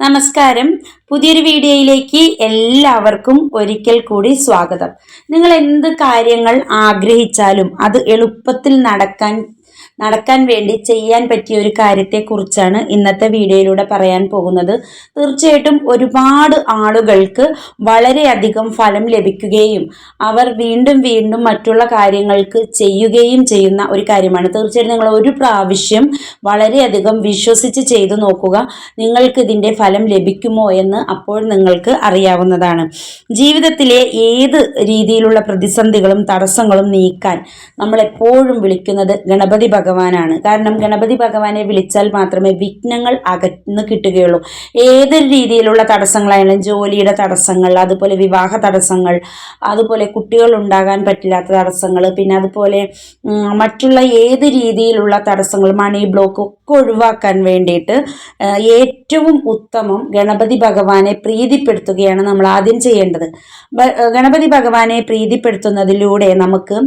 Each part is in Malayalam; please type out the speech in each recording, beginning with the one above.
നമസ്കാരം. പുതിയൊരു വീഡിയോയിലേക്ക് എല്ലാവർക്കും ഒരിക്കൽ കൂടി സ്വാഗതം. നിങ്ങൾ എന്ത് കാര്യങ്ങൾ ആഗ്രഹിച്ചാലും അത് എളുപ്പത്തിൽ നടക്കാൻ നടക്കാൻ വേണ്ടി ചെയ്യാൻ പറ്റിയ ഒരു കാര്യത്തെക്കുറിച്ചാണ് ഇന്നത്തെ വീഡിയോയിലൂടെ പറയാൻ പോകുന്നത്. തീർച്ചയായിട്ടും ഒരുപാട് ആളുകൾക്ക് വളരെയധികം ഫലം ലഭിക്കുകയും അവർ വീണ്ടും വീണ്ടും മറ്റുള്ള കാര്യങ്ങൾക്ക് ചെയ്യുകയും ചെയ്യുന്ന ഒരു കാര്യമാണ്. തീർച്ചയായിട്ടും നിങ്ങൾ ഒരു പ്രാവശ്യം വളരെയധികം വിശ്വസിച്ച് ചെയ്തു നോക്കുക. നിങ്ങൾക്ക് ഇതിന്റെ ഫലം ലഭിക്കുമോ എന്ന് അപ്പോൾ നിങ്ങൾക്ക് അറിയാവുന്നതാണ്. ജീവിതത്തിലെ ഏത് രീതിയിലുള്ള പ്രതിസന്ധികളും തടസ്സങ്ങളും നീക്കാൻ നമ്മൾ എപ്പോഴും വിളിക്കുന്നത് ഗണപതി ഭഗവാനാണ്. കാരണം ഗണപതി ഭഗവാനെ വിളിച്ചാൽ മാത്രമേ വിഘ്നങ്ങൾ അകന്ന് കിട്ടുകയുള്ളൂ. ഏതൊരു രീതിയിലുള്ള തടസ്സങ്ങളായാലും ജോലിയുടെ തടസ്സങ്ങൾ അതുപോലെ വിവാഹ തടസ്സങ്ങൾ അതുപോലെ കുട്ടികൾ ഉണ്ടാകാൻ പറ്റില്ലാത്ത തടസ്സങ്ങൾ പിന്നെ അതുപോലെ മറ്റുള്ള ഏത് രീതിയിലുള്ള തടസ്സങ്ങൾ മണി ബ്ലോക്ക് ഒക്കെ ഒഴിവാക്കാൻ വേണ്ടിയിട്ട് ഏറ്റവും ഉത്തമം ഗണപതി ഭഗവാനെ പ്രീതിപ്പെടുത്തുകയാണ് നമ്മൾ ആദ്യം ചെയ്യേണ്ടത്. ഗണപതി ഭഗവാനെ പ്രീതിപ്പെടുത്തുന്നതിലൂടെ നമുക്ക്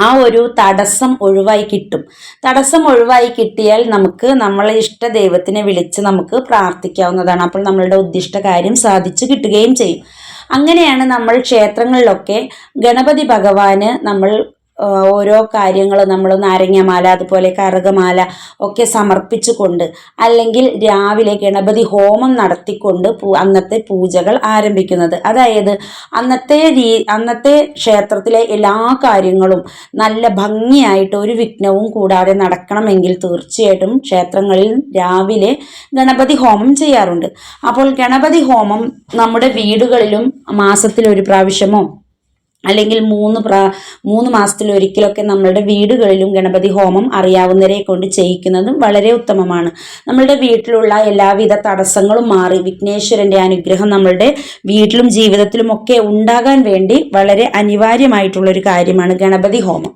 ആ ഒരു തടസ്സം ഒഴിവായി കിട്ടും. തടസ്സം ഒഴിവായി കിട്ടിയാൽ നമുക്ക് നമ്മളെ ഇഷ്ട ദൈവത്തിനെ വിളിച്ച് നമുക്ക് പ്രാർത്ഥിക്കാവുന്നതാണ്. അപ്പോൾ നമ്മളുടെ ഉദ്ദിഷ്ട കാര്യം സാധിച്ചു കിട്ടുകയും ചെയ്യും. അങ്ങനെയാണ് നമ്മൾ ക്ഷേത്രങ്ങളിലൊക്കെ ഗണപതി ഭഗവാന് നമ്മൾ ഓരോ കാര്യങ്ങൾ നമ്മൾ നാരങ്ങമാല അതുപോലെ കറുകമാല ഒക്കെ സമർപ്പിച്ചുകൊണ്ട് അല്ലെങ്കിൽ രാവിലെ ഗണപതി ഹോമം നടത്തിക്കൊണ്ട് അന്നത്തെ പൂജകൾ ആരംഭിക്കുന്നത്. അതായത് അന്നത്തെ രീ അന്നത്തെ ക്ഷേത്രത്തിലെ എല്ലാ കാര്യങ്ങളും നല്ല ഭംഗിയായിട്ട് ഒരു വിഘ്നവും കൂടാതെ നടക്കണമെങ്കിൽ തീർച്ചയായിട്ടും ക്ഷേത്രങ്ങളിൽ രാവിലെ ഗണപതി ഹോമം ചെയ്യാറുണ്ട്. അപ്പോൾ ഗണപതി ഹോമം നമ്മുടെ വീടുകളിലും മാസത്തിൽ ഒരു പ്രാവശ്യമോ അല്ലെങ്കിൽ മൂന്ന് പ്രാ മൂന്ന് മാസത്തിലൊരിക്കലൊക്കെ നമ്മളുടെ വീടുകളിലും ഗണപതി ഹോമം അറിയാവുന്നവരെ കൊണ്ട് ചെയ്യിക്കുന്നതും വളരെ ഉത്തമമാണ്. നമ്മളുടെ വീട്ടിലുള്ള എല്ലാവിധ തടസ്സങ്ങളും മാറി വിഘ്നേശ്വരന്റെ അനുഗ്രഹം നമ്മളുടെ വീട്ടിലും ജീവിതത്തിലും ഒക്കെ ഉണ്ടാകാൻ വേണ്ടി വളരെ അനിവാര്യമായിട്ടുള്ള ഒരു കാര്യമാണ് ഗണപതി ഹോമം.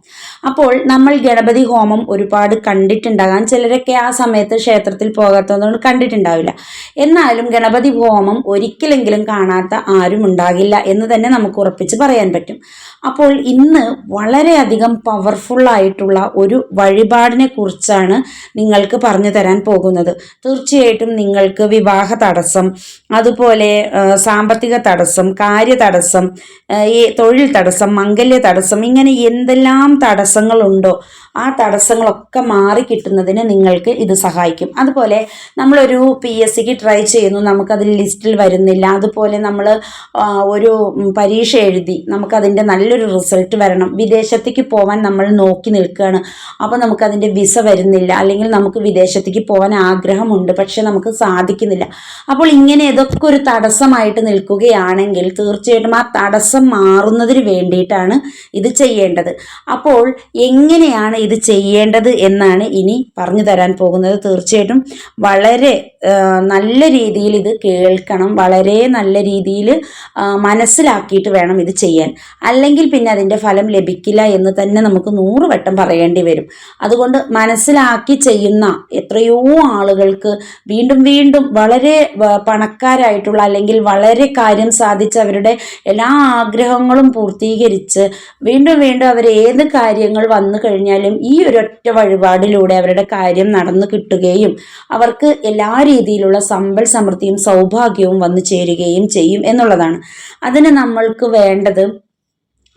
അപ്പോൾ നമ്മൾ ഗണപതി ഹോമം ഒരുപാട് കണ്ടിട്ടുണ്ടാകാം. ചിലരൊക്കെ ആ സമയത്ത് ക്ഷേത്രത്തിൽ പോകാത്തതുകൊണ്ട് കണ്ടിട്ടുണ്ടാവില്ല. എന്നാലും ഗണപതി ഹോമം ഒരിക്കലെങ്കിലും കാണാത്ത ആരും ഉണ്ടാകില്ല എന്ന് തന്നെ നമുക്ക് ഉറപ്പിച്ച് പറയാൻ പറ്റും. അപ്പോൾ ഇന്ന് വളരെയധികം പവർഫുൾ ആയിട്ടുള്ള ഒരു വഴിപാടിനെ കുറിച്ചാണ് നിങ്ങൾക്ക് പറഞ്ഞു തരാൻ പോകുന്നത്. തീർച്ചയായിട്ടും നിങ്ങൾക്ക് വിവാഹ തടസ്സം അതുപോലെ സാമ്പത്തിക തടസ്സം കാര്യ തടസ്സം തൊഴിൽ തടസ്സം മംഗല്യ തടസ്സം ഇങ്ങനെ എന്തെല്ലാം തടസ്സങ്ങളുണ്ടോ ആ തടസ്സങ്ങളൊക്കെ മാറി കിട്ടുന്നതിന് നിങ്ങൾക്ക് ഇത് സഹായിക്കും. അതുപോലെ നമ്മളൊരു പി എസ് സിക്ക് ട്രൈ ചെയ്യുന്നു നമുക്കതിൽ ലിസ്റ്റിൽ വരുന്നില്ല. അതുപോലെ നമ്മൾ ഒരു പരീക്ഷ എഴുതി നമുക്കതിന്റെ നല്ലൊരു റിസൾട്ട് വരണം. വിദേശത്തേക്ക് പോകാൻ നമ്മൾ നോക്കി നിൽക്കുകയാണ്. അപ്പോൾ നമുക്കതിന്റെ വിസ വരുന്നില്ല. അല്ലെങ്കിൽ നമുക്ക് വിദേശത്തേക്ക് പോകാൻ ആഗ്രഹമുണ്ട് പക്ഷെ നമുക്ക് സാധിക്കുന്നില്ല. അപ്പോൾ ഇങ്ങനെ ഇതൊക്കെ ഒരു തടസ്സമായിട്ട് നിൽക്കുകയാണെങ്കിൽ തീർച്ചയായിട്ടും ആ തടസ്സം മാറുന്നതിന് വേണ്ടിയിട്ടാണ് ഇത് ചെയ്യേണ്ടത്. അപ്പോൾ എങ്ങനെയാണ് ഇത് ചെയ്യേണ്ടത് എന്നാണ് ഇനി പറഞ്ഞു തരാൻ പോകുന്നത്. തീർച്ചയായിട്ടും വളരെ നല്ല രീതിയിൽ ഇത് കേൾക്കണം. വളരെ നല്ല രീതിയിൽ മനസ്സിലാക്കിയിട്ട് വേണം ഇത് ചെയ്യാൻ. അല്ലെങ്കിൽ പിന്നെ അതിന്റെ ഫലം ലഭിക്കില്ല എന്ന് തന്നെ നമുക്ക് നൂറ് വട്ടം പറയേണ്ടി വരും. അതുകൊണ്ട് മനസ്സിലാക്കി ചെയ്യുന്ന എത്രയോ ആളുകൾക്ക് വീണ്ടും വീണ്ടും വളരെ പണക്കാരായിട്ടുള്ള അല്ലെങ്കിൽ വളരെ കാര്യം സാധിച്ച് അവരുടെ എല്ലാ ആഗ്രഹങ്ങളും പൂർത്തീകരിച്ച് വീണ്ടും വീണ്ടും അവർ ഏത് കാര്യങ്ങൾ വന്നു കഴിഞ്ഞാലും ഈ ഒരൊറ്റ വഴിപാടിലൂടെ അവരുടെ കാര്യം നടന്നു കിട്ടുകയും അവർക്ക് എല്ലാ രീതിയിലുള്ള സമ്പൽ സമൃദ്ധിയും സൗഭാഗ്യവും വന്നു ചേരുകയും ചെയ്യും എന്നുള്ളതാണ്. അതിന് നമ്മൾക്ക് വേണ്ടത്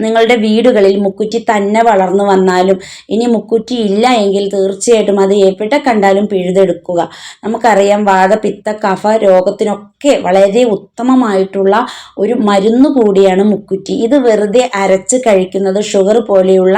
നിങ്ങളുടെ വീടുകളിൽ മുക്കുറ്റി തന്നെ വളർന്നു വന്നാലും ഇനി മുക്കുറ്റി ഇല്ല എങ്കിൽ തീർച്ചയായിട്ടും അത് എവിടെ കണ്ടാലും പിഴുതെടുക്കുക. നമുക്കറിയാം വാദ പിത്ത കഫ രോഗത്തിനൊക്കെ വളരെ ഉത്തമമായിട്ടുള്ള ഒരു മരുന്ന് കൂടിയാണ് മുക്കുറ്റി. ഇത് വെറുതെ അരച്ച് കഴിക്കുന്നത് ഷുഗർ പോലെയുള്ള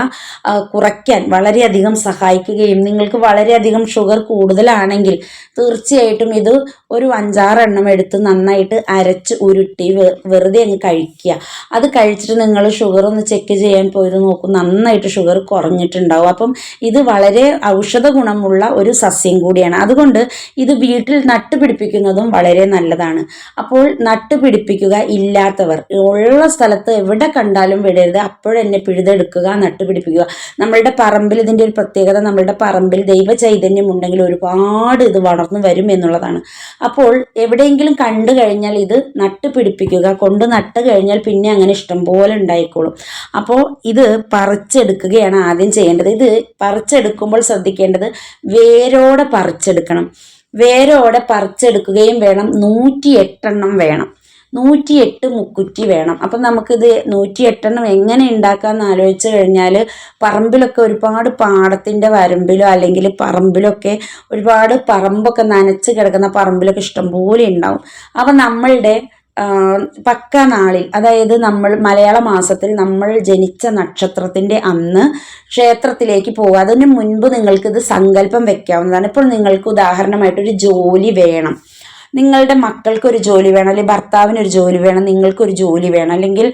കുറയ്ക്കാൻ വളരെയധികം സഹായിക്കുകയും നിങ്ങൾക്ക് വളരെയധികം ഷുഗർ കൂടുതലാണെങ്കിൽ തീർച്ചയായിട്ടും ഇത് ഒരു അഞ്ചാറെണ്ണം എടുത്ത് നന്നായിട്ട് അരച്ച് ഉരുട്ടി വെറുതെ അങ്ങ് കഴിക്കുക. അത് കഴിച്ചിട്ട് നിങ്ങൾ ഷുഗർ ഒന്ന് ചെക്ക് ചെയ്യാൻ പോയത് നോക്കും. നന്നായിട്ട് ഷുഗർ കുറഞ്ഞിട്ടുണ്ടാവും. അപ്പം ഇത് വളരെ ഔഷധ ഗുണമുള്ള ഒരു സസ്യം കൂടിയാണ്. അതുകൊണ്ട് ഇത് വീട്ടിൽ നട്ടുപിടിപ്പിക്കുന്നതും വളരെ നല്ലതാണ്. അപ്പോൾ നട്ടുപിടിപ്പിക്കുക ഇല്ലാത്തവർ ഉള്ള സ്ഥലത്ത് എവിടെ കണ്ടാലും വിടരുത്. അപ്പോഴെന്നെ പിഴുതെടുക്കുക നട്ടുപിടിപ്പിക്കുക നമ്മളുടെ പറമ്പിൽ ഇതിന്റെ ഒരു പ്രത്യേകത നമ്മളുടെ പറമ്പിൽ ദൈവ ചൈതന്യം ഉണ്ടെങ്കിൽ ഒരുപാട് ഇത് വളർന്നു വരും എന്നുള്ളതാണ്. അപ്പോൾ എവിടെയെങ്കിലും കണ്ടു കഴിഞ്ഞാൽ ഇത് നട്ടുപിടിപ്പിക്കുക കൊണ്ട് നട്ട് കഴിഞ്ഞാൽ പിന്നെ അങ്ങനെ ഇഷ്ടം പോലെ ഉണ്ടായിക്കോളും. അപ്പോൾ ഇത് പറിച്ചെടുക്കുകയാണ് ആദ്യം ചെയ്യേണ്ടത്. ഇത് പറിച്ചെടുക്കുമ്പോൾ ശ്രദ്ധിക്കേണ്ടത് വേരോടെ പറിച്ചെടുക്കണം. വേരോടെ പറിച്ചെടുക്കുകയും വേണം. നൂറ്റി എട്ടെണ്ണം വേണം. നൂറ്റിയെട്ട് മുക്കുറ്റി വേണം. അപ്പം നമുക്കിത് നൂറ്റിയെട്ടെണ്ണം എങ്ങനെ ഉണ്ടാക്കാമെന്ന് ആലോചിച്ച് കഴിഞ്ഞാൽ പറമ്പിലൊക്കെ ഒരുപാട് പാടത്തിന്റെ വരമ്പിലോ അല്ലെങ്കിൽ പറമ്പിലൊക്കെ ഒരുപാട് പറമ്പൊക്കെ നനച്ച് കിടക്കുന്ന പറമ്പിലൊക്കെ ഇഷ്ടംപോലെ ഉണ്ടാവും. അപ്പം നമ്മളുടെ പക്ക നാളിൽ അതായത് നമ്മൾ മലയാള മാസത്തിൽ നമ്മൾ ജനിച്ച നക്ഷത്രത്തിന്റെ അന്ന് ക്ഷേത്രത്തിലേക്ക് പോകുക അതിന് മുൻപ് നിങ്ങൾക്കിത് സങ്കല്പം വെക്കാവുന്നതാണ്. ഇപ്പോൾ നിങ്ങൾക്ക് ഉദാഹരണമായിട്ടൊരു ജോലി വേണം. നിങ്ങളുടെ മക്കൾക്ക് ഒരു ജോലി വേണം അല്ലെങ്കിൽ ഭർത്താവിന് ഒരു ജോലി വേണം നിങ്ങൾക്കൊരു ജോലി വേണം അല്ലെങ്കിൽ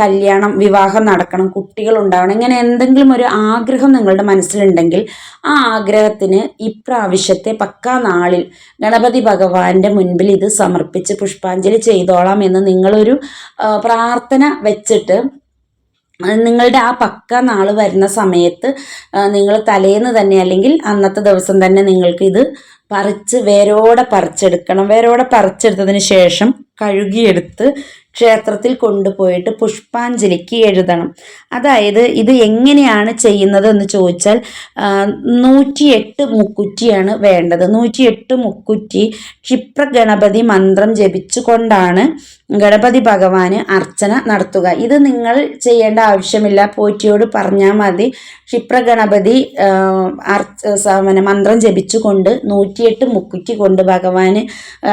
കല്യാണം വിവാഹം നടക്കണം കുട്ടികൾ ഉണ്ടാവണം ഇങ്ങനെ എന്തെങ്കിലും ഒരു ആഗ്രഹം നിങ്ങളുടെ മനസ്സിലുണ്ടെങ്കിൽ ആ ആഗ്രഹത്തിന് ഇപ്രാവശ്യത്തെ പക്കാ നാളിൽ ഗണപതി ഭഗവാന്റെ മുൻപിൽ ഇത് സമർപ്പിച്ച് പുഷ്പാഞ്ജലി ചെയ്തോളാം എന്ന് നിങ്ങളൊരു പ്രാർത്ഥന വെച്ചിട്ട് നിങ്ങളുടെ ആ പക്ക നാൾ വരുന്ന സമയത്ത് നിങ്ങൾ തലേന്ന് തന്നെ അല്ലെങ്കിൽ അന്നത്തെ ദിവസം തന്നെ നിങ്ങൾക്ക് ഇത് പറിച്ച് വേരോടെ പറിച്ചെടുക്കണം. വേരോടെ പറിച്ചെടുത്തതിന് ശേഷം കഴുകിയെടുത്ത് ക്ഷേത്രത്തിൽ കൊണ്ടുപോയിട്ട് പുഷ്പാഞ്ജലിക്ക് എഴുതണം. അതായത് ഇത് എങ്ങനെയാണ് ചെയ്യുന്നത് എന്ന് ചോദിച്ചാൽ നൂറ്റിയെട്ട് മുക്കുറ്റിയാണ് വേണ്ടത്. നൂറ്റിയെട്ട് മുക്കുറ്റി ക്ഷിപ്രഗണപതി മന്ത്രം ജപിച്ചുകൊണ്ടാണ് ഗണപതി ഭഗവാന് അർച്ചന നടത്തുക. ഇത് നിങ്ങൾ ചെയ്യേണ്ട ആവശ്യമില്ല. പോറ്റിയോട് പറഞ്ഞാൽ മതി. ക്ഷിപ്രഗണപതി മന്ത്രം ജപിച്ചുകൊണ്ട് നൂറ്റിയെട്ട് മുക്കുറ്റി കൊണ്ട് ഭഗവാന്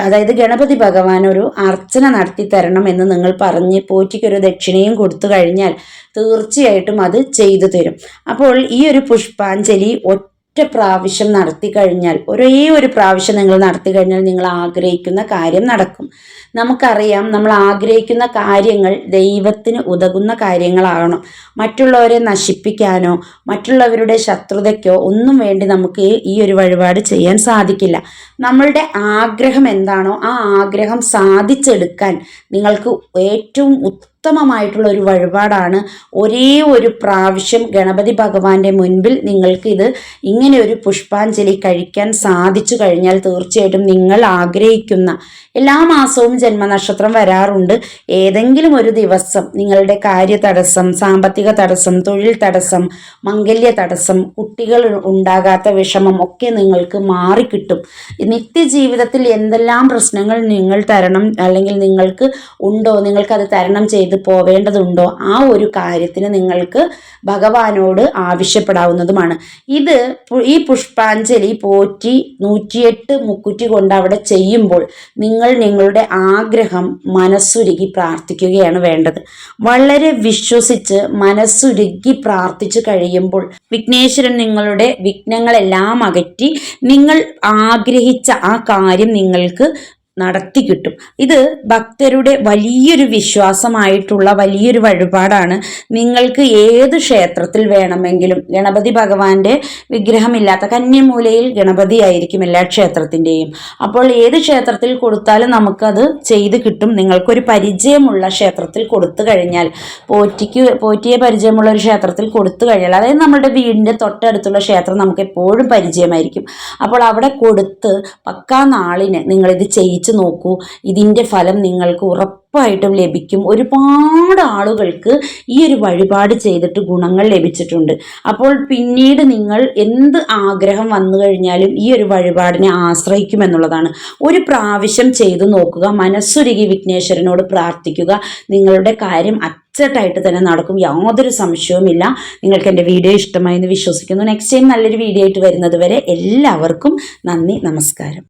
അതായത് ഗണപതി ഭഗവാൻ ഒരു അർച്ചന നടത്തി തരണം എന്ന് നിങ്ങൾ പറഞ്ഞ് പോറ്റിക്കൊരു ദക്ഷിണയും കൊടുത്തു കഴിഞ്ഞാൽ തീർച്ചയായിട്ടും അത് ചെയ്തു തരും. അപ്പോൾ ഈ ഒരു പുഷ്പാഞ്ജലി ഒറ്റ പ്രാവശ്യം നടത്തി കഴിഞ്ഞാൽ ഒരേ ഒരു പ്രാവശ്യം നിങ്ങൾ നടത്തി കഴിഞ്ഞാൽ നിങ്ങൾ ആഗ്രഹിക്കുന്ന കാര്യം നടക്കും. നമുക്കറിയാം നമ്മൾ ആഗ്രഹിക്കുന്ന കാര്യങ്ങൾ ദൈവത്തിന് ഉതകുന്ന കാര്യങ്ങളാകണം. മറ്റുള്ളവരെ നശിപ്പിക്കാനോ മറ്റുള്ളവരുടെ ശത്രുതയ്ക്കോ ഒന്നും വേണ്ടി നമുക്ക് ഈ ഒരു വഴിപാട് ചെയ്യാൻ സാധിക്കില്ല. നമ്മളുടെ ആഗ്രഹം എന്താണോ ആ ആഗ്രഹം സാധിച്ചെടുക്കാൻ നിങ്ങൾക്ക് ഏറ്റവും ഉത്തമമായിട്ടുള്ള ഒരു വഴിപാടാണ്. ഒരേ ഒരു പ്രാവശ്യം ഗണപതി ഭഗവാന്റെ മുൻപിൽ നിങ്ങൾക്ക് ഇത് ഇങ്ങനെ ഒരു പുഷ്പാഞ്ജലി കഴിക്കാൻ സാധിച്ചു കഴിഞ്ഞാൽ തീർച്ചയായിട്ടും നിങ്ങൾ ആഗ്രഹിക്കുന്ന എല്ലാ മാസവും ജന്മനക്ഷത്രം വരാറുണ്ട്. ഏതെങ്കിലും ഒരു ദിവസം നിങ്ങളുടെ കാര്യ തടസ്സം സാമ്പത്തിക തടസ്സം തൊഴിൽ തടസ്സം മംഗല്യ തടസ്സം കുട്ടികൾ ഉണ്ടാകാത്ത വിഷമം ഒക്കെ നിങ്ങൾക്ക് മാറിക്കിട്ടും. നിത്യജീവിതത്തിൽ എന്തെല്ലാം പ്രശ്നങ്ങൾ നിങ്ങൾ തരണം അല്ലെങ്കിൽ നിങ്ങൾക്ക് ഉണ്ടോ നിങ്ങൾക്കത് തരണം ചെയ്ത് പോവേണ്ടതുണ്ടോ? ആ ഒരു കാര്യത്തിന് നിങ്ങൾക്ക് ഭഗവാനോട് ആവശ്യപ്പെടാവുന്നതുമാണ്. ഇത് ഈ പുഷ്പാഞ്ജലി പോറ്റി നൂറ്റിയെട്ട് മുക്കുറ്റി കൊണ്ട് അവിടെ ചെയ്യുമ്പോൾ നിങ്ങൾ നിങ്ങളുടെ ആഗ്രഹം മനസ്സുരുകി പ്രാർത്ഥിക്കുകയാണ് വേണ്ടത്. വളരെ വിശ്വസിച്ച് മനസ്സുരുകി പ്രാർത്ഥിച്ചു കഴിയുമ്പോൾ വിഘ്നേശ്വരൻ നിങ്ങളുടെ വിഘ്നങ്ങളെല്ലാം അകറ്റി നിങ്ങൾ ആഗ്രഹിച്ച ആ കാര്യം നിങ്ങൾക്ക് നടത്തി കിട്ടും. ഇത് ഭക്തരുടെ വലിയൊരു വിശ്വാസമായിട്ടുള്ള വലിയൊരു വഴിപാടാണ്. നിങ്ങൾക്ക് ഏത് ക്ഷേത്രത്തിൽ വേണമെങ്കിലും ഗണപതി ഭഗവാന്റെ വിഗ്രഹമില്ലാത്ത കന്യമൂലയിൽ ഗണപതി ആയിരിക്കും എല്ലാ ക്ഷേത്രത്തിന്റെയും അപ്പോൾ ഏത് ക്ഷേത്രത്തിൽ കൊടുത്താലും നമുക്കത് ചെയ്ത് കിട്ടും. നിങ്ങൾക്കൊരു പരിചയമുള്ള ക്ഷേത്രത്തിൽ കൊടുത്തു കഴിഞ്ഞാൽ പോറ്റിക്ക് പോറ്റിയെ പരിചയമുള്ള ഒരു ക്ഷേത്രത്തിൽ കൊടുത്തു കഴിഞ്ഞാൽ അതായത് നമ്മുടെ വീടിന്റെ തൊട്ടടുത്തുള്ള ക്ഷേത്രം നമുക്ക് എപ്പോഴും പരിചയമായിരിക്കും. അപ്പോൾ അവിടെ കൊടുത്ത് പക്കാ നാളിന് നിങ്ങളിത് ചെയ്യിച്ച് വെച്ച് നോക്കൂ. ഇതിന്റെ ഫലം നിങ്ങൾക്ക് ഉറപ്പായിട്ടും ലഭിക്കും. ഒരുപാട് ആളുകൾക്ക് ഈ ഒരു വഴിപാട് ചെയ്തിട്ട് ഗുണങ്ങൾ ലഭിച്ചിട്ടുണ്ട്. അപ്പോൾ പിന്നീട് നിങ്ങൾ എന്ത് ആഗ്രഹം വന്നു കഴിഞ്ഞാലും ഈ ഒരു വഴിപാടിനെ ആശ്രയിക്കുമെന്നുള്ളതാണ് ഒരു പ്രാവശ്യം ചെയ്തു നോക്കുക മനസ്സൊരുകി വിഘ്നേശ്വരനോട് പ്രാർത്ഥിക്കുക. നിങ്ങളുടെ കാര്യം അച്ചട്ടായിട്ട് തന്നെ നടക്കും. യാതൊരു സംശയവുമില്ല. നിങ്ങൾക്ക് എന്റെ വീഡിയോ ഇഷ്ടമായി എന്ന് വിശ്വസിക്കുന്നു. നെക്സ്റ്റ് ടൈം നല്ലൊരു വീഡിയോ ആയിട്ട് വരുന്നത് വരെ എല്ലാവർക്കും നന്ദി നമസ്കാരം.